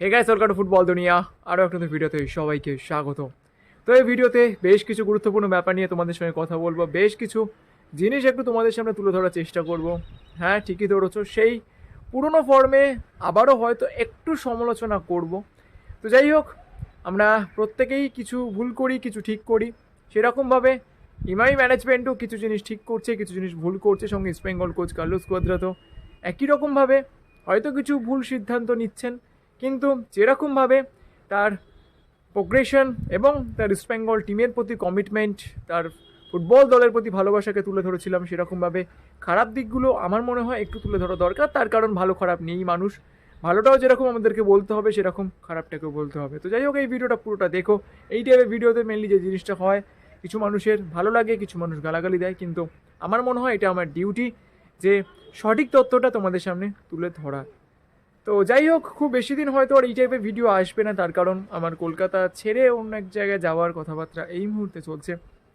Hey guys welcome football দুনিয়া আরও একটা ভিডিওতে সবাইকে স্বাগত তো এই ভিডিওতে বেশ কিছু গুরুত্বপূর্ণ ব্যাপার নিয়ে তোমাদের সঙ্গে কথা বলব। বেশ কিছু জিনিস একটু তোমাদের সামনে তুলে ধরার চেষ্টা করব। হ্যাঁ ঠিকই ধরেছো, সেই পুরনো ফর্মে আবারও হয়তো একটু সমালোচনা করব। তো যাই হোক, আমরা প্রত্যেকেই কিছু ভুল করি, কিছু ঠিক করি। সেরকমভাবে ইমাই ম্যানেজমেন্টও কিছু জিনিস ঠিক করছে, কিছু জিনিস ভুল করছে। সঙ্গে east Bengal coach Carlos Cuadrat একই রকমভাবে হয়তো কিছু ভুল সিদ্ধান্ত নিচ্ছেন। কিন্তু যেরকমভাবে তার প্রোগ্রেশন এবং তার ইস্ট বেঙ্গল টিমের প্রতি কমিটমেন্ট তার ফুটবল দলের প্রতি ভালোবাসাকে তুলে ধরেছিলাম সেরকমভাবে খারাপ দিকগুলো আমার মনে হয় একটু তুলে ধরা দরকার। তার কারণ ভালো খারাপ নেই মানুষ। ভালোটাও যেরকম আমাদেরকে বলতে হবে, সেরকম খারাপটাকেও বলতে হবে। তো যাই হোক, এই ভিডিওটা পুরোটা দেখো। এই টাইপের ভিডিওতে মেনলি যে জিনিসটা হয়, কিছু মানুষের ভালো লাগে, কিছু মানুষ গালাগালি দেয়। কিন্তু আমার মনে হয় এটা আমার ডিউটি যে সঠিক তথ্যটা তোমাদের সামনে তুলে ধরা তো যাই হোক, খুব বেশি দিন হয়তো আর এই টাইপের ভিডিও আসবে না, তার কারণ আমার কলকাতা ছেড়ে অন্য এক জায়গায় যাওয়ার কথাবার্তা এই মুহূর্তে চলছে।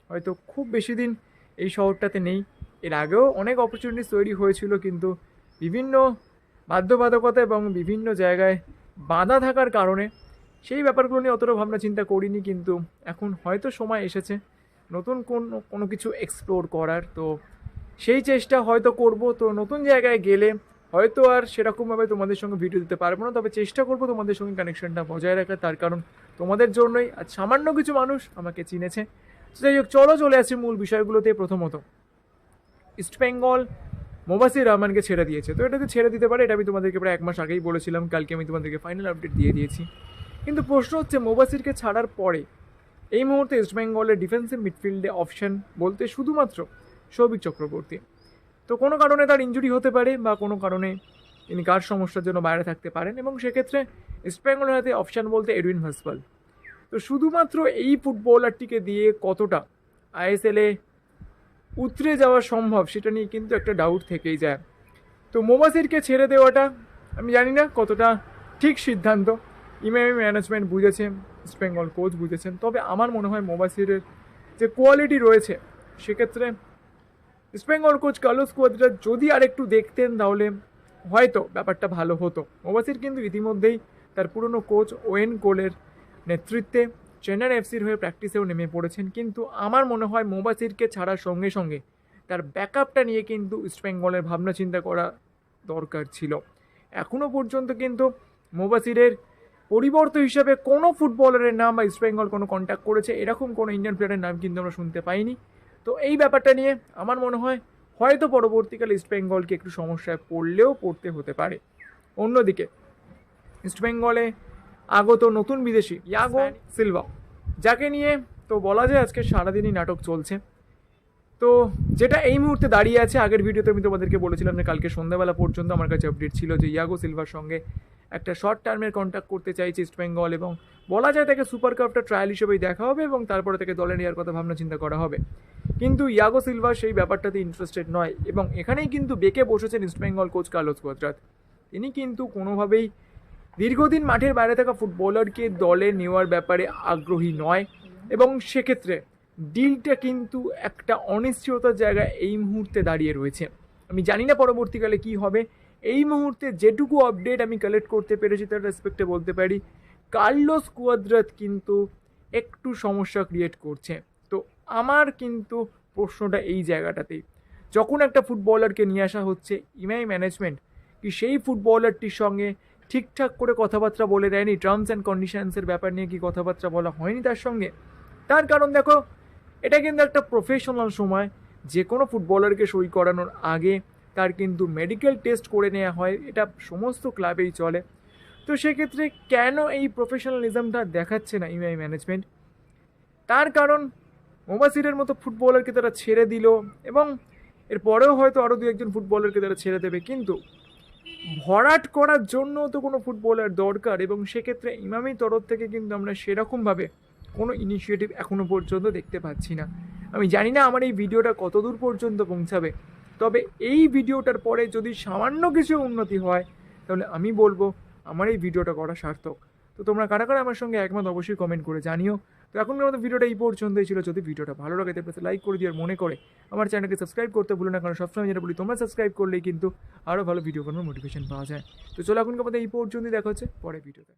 হয়তো খুব বেশি দিন এই শহরটাতে নেই। এর আগেও অনেক অপরচুনিটিস তৈরি হয়েছিল, কিন্তু বিভিন্ন বাধ্যবাধকতা এবং বিভিন্ন জায়গায় বাঁধা থাকার কারণে সেই ব্যাপারগুলো নিয়ে অতটা ভাবনা চিন্তা করিনি, কিন্তু এখন হয়তো সময় এসেছে নতুন কোন, কোনো কিছু এক্সপ্লোর করার। তো সেই চেষ্টা হয়তো করব। তো নতুন জায়গায় গেলে হয়তো আর সেরকমভাবে তোমাদের সঙ্গে ভিডিও দিতে পারব না, তবে চেষ্টা করব তোমাদের সঙ্গে কানেকশনটা বজায় রাখার। তার কারণ তোমাদের জন্যই আর সামান্য কিছু মানুষ আমাকে চিনেছে। যাই হোক, চলো চলে আসছি মূল বিষয়গুলোতে প্রথমত। ইস্টবেঙ্গল মোবাসির রহমানকে ছেড়ে দিয়েছে। তো এটাকে ছেড়ে দিতে পারে, এটা আমি তোমাদেরকে প্রায় এক মাস আগেই বলেছিলাম, কালকে আমি তোমাদেরকে ফাইনাল আপডেট দিয়ে দিয়েছি। কিন্তু প্রশ্ন হচ্ছে মোবাসিরকে ছাড়ার পরে এই মুহূর্তে ইস্টবেঙ্গলের ডিফেন্সিভ মিডফিল্ডে অপশন বলতে শুধুমাত্র সৌভিক চক্রবর্তী তো কোনো কারণে তার ইঞ্জুরি হতে পারে বা কোনো কারণে তিনি কার সমস্যার জন্য বাইরে থাকতে পারেন এবং সেক্ষেত্রে ইস্টবেঙ্গলের হাতে অপশান বলতে এডুইন ভাসপাল তো শুধুমাত্র এই ফুটবলারটিকে দিয়ে কতটা আইএসএলে উতরে যাওয়া সম্ভব সেটা নিয়ে কিন্তু একটা ডাউট থেকেই যায়। তো মোবাসিরকে ছেড়ে দেওয়াটা আমি জানি না কতটা ঠিক সিদ্ধান্ত। ইমেমি ম্যানেজমেন্ট বুঝেছেন ইস্টবেঙ্গল কোচ বুঝেছেন, তবে আমার মনে হয় মোবাসিরের যে কোয়ালিটি রয়েছে, সেক্ষেত্রে ইস্টবেঙ্গল কোচ কার্লোস কোয়াদ্রা যদি আরেকটু দেখতেন তাহলে হয়তো ব্যাপারটা ভালো হতো। ওবাসির কিন্তু ইতিমধ্যেই তার পুরনো কোচ ওয়েন কোলের নেতৃত্বে চেন্নাই এফসির হয়ে প্র্যাকটিসেও নেমে পড়েছেন। কিন্তু আমার মনে হয় মোবাসিরকে ছাড়ার সঙ্গে সঙ্গে তার ব্যাকআপটা নিয়ে কিন্তু ইস্টবেঙ্গলের ভাবনা চিন্তা করা দরকার ছিল। এখনও পর্যন্ত কিন্তু মোবাসিরের পরিবর্তন হিসাবে কোনো ফুটবলারের নাম বা ইস্টবেঙ্গল কোনো কন্ট্যাক্ট করেছে। এরকম কোনো ইন্ডিয়ান প্লেয়ারের নাম কিন্তু আমরা শুনতে পাইনি। তো এই ব্যাপারটা নিয়ে আমার মনে হয় হয়তো পরবর্তীকালে ইস্টবেঙ্গলকে একটু সমস্যায় পড়লেও পড়তে হতে পারে। অন্যদিকে ইস্টবেঙ্গলে আগত নতুন বিদেশি ইয়াগো সিলভা যাকে নিয়ে তো বলা যায় আজকে সারাদিনই নাটক চলছে। তো যেটা এই মুহূর্তে দাঁড়িয়ে আছে আগের ভিডিওতে আমি তোমাদেরকে বলেছিলাম যে কালকে সন্ধ্যাবেলা পর্যন্ত আমার কাছে আপডেট ছিল যে ইয়াগো সিলভার সঙ্গে একটা শর্ট টার্মের কন্ট্যাক্ট করতে চাইছে ইস্টবেঙ্গল এবং বলা যায় তাকে সুপার কাপটা ট্রায়াল হিসেবেই দেখা হবে এবং তারপরে তাকে দলে নেওয়ার কথা ভাবনা চিন্তা করা হবে। কিন্তু ইয়াগো সিলভা সেই ব্যাপারটাতে ইন্টারেস্টেড নয় এবং এখানেই কিন্তু বেঁকে বসেছেন ইস্টবেঙ্গল কোচ কার্লোস কোয়াদ্রাত তিনি কিন্তু কোনোভাবেই দীর্ঘদিন মাঠের বাইরে থাকা ফুটবলারকে দলে নেওয়ার ব্যাপারে আগ্রহী নয় এবং সেক্ষেত্রে ডিলটা কিন্তু একটা অনিশ্চয়তার জায়গায় এই মুহূর্তে দাঁড়িয়ে রয়েছে। আমি জানি না পরবর্তীকালে কি হবে। এই মুহূর্তে যেটুকু আপডেট আমি কালেক্ট করতে পেরেছি তার রেসপেক্টে বলতে পারি, কার্লোস কুয়াদ্রাত কিন্তু একটু সমস্যা ক্রিয়েট করছে। আমার কিন্তু প্রশ্নটা এই জায়গাটাতেই। যখন একটা ফুটবলারকে নিয়ে আসা হচ্ছে ইমাই ম্যানেজমেন্ট কি সেই ফুটবলারটির সঙ্গে ঠিকঠাক করে কথাবার্তা বলে দেয়নি? টার্মস অ্যান্ড কন্ডিশনসের ব্যাপার নিয়ে কি কথাবার্তা বলা হয়নি তার সঙ্গে? তার কারণ দেখো, এটা কিন্তু একটা প্রফেশনাল সময়। যে কোনো ফুটবলারকে সই করানোর আগে তার কিন্তু মেডিকেল টেস্ট করে নেওয়া হয়। এটা সমস্ত ক্লাবেই চলে। তো সেক্ষেত্রে কেন এই প্রফেশনালিজমটা দেখাচ্ছে না ইমাই ম্যানেজমেন্ট? তার কারণ মোবাসিরের মতো ফুটবলারকে তারা ছেড়ে দিল এবং এরপরেও হয়তো আরও দু একজন ফুটবলারকে তারা ছেড়ে দেবে। কিন্তু ভরাট করার জন্য তো কোনো ফুটবলার দরকার এবং সেক্ষেত্রে ইমামির তরফ থেকে কিন্তু আমরা সেরকমভাবে কোনো ইনিশিয়েটিভ এখনও পর্যন্ত দেখতে পাচ্ছি না। আমি জানি না আমার এই ভিডিওটা কত দূর পর্যন্ত পৌঁছাবে, তবে এই ভিডিওটার পরে যদি সামান্য কিছু উন্নতি হয়, তাহলে আমি বলব আমার এই ভিডিওটা করা সার্থক। তো তোমরা কারা কারা আমার সঙ্গে একমত অবশ্যই কমেন্ট করে জানিও। তো এখন আমাদের ভিডিওটা এই পর্যন্তই ছিল। যদি ভিডিওটা ভালো লাগে, তাহলে লাইক করে দিয়ে আর মনে করে আমার চ্যানেলকে সাবস্ক্রাইব করতে ভুলো না, কারণ সবসময় যেটা বলি, তোমরা সাবস্ক্রাইব করলেই কিন্তু আরও ভালো ভিডিও বানানোর মোটিভেশন পাওয়া যায়। তো চলো এখন আমাদের এই পর্যন্তই, দেখা হচ্ছে পরে ভিডিওতে